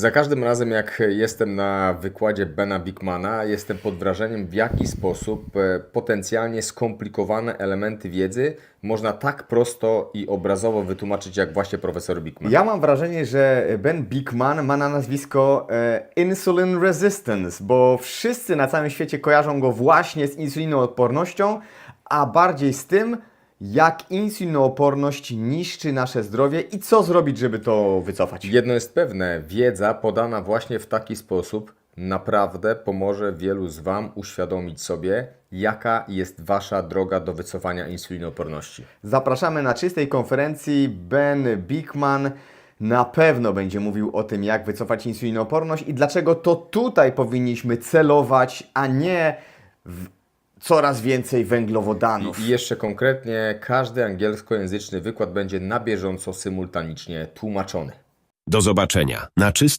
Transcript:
Za każdym razem, jak jestem na wykładzie Bena Bigmana, jestem pod wrażeniem, w jaki sposób e, potencjalnie skomplikowane elementy wiedzy można tak prosto i obrazowo wytłumaczyć, jak właśnie profesor Bigman. Ja mam wrażenie, że Ben Bigman ma na nazwisko e, Insulin Resistance, bo wszyscy na całym świecie kojarzą go właśnie z insulinoopornością, a bardziej z tym, jak insulinooporność niszczy nasze zdrowie i co zrobić, żeby to wycofać. Jedno jest pewne, wiedza podana właśnie w taki sposób naprawdę pomoże wielu z Wam uświadomić sobie, jaka jest Wasza droga do wycofania insulinooporności. Zapraszamy na czystej konferencji. Ben Bigman na pewno będzie mówił o tym, jak wycofać insulinooporność i dlaczego to tutaj powinniśmy celować, a nie w coraz więcej węglowodanów. I jeszcze konkretnie, każdy angielskojęzyczny wykład będzie na bieżąco symultanicznie tłumaczony. Do zobaczenia na czyst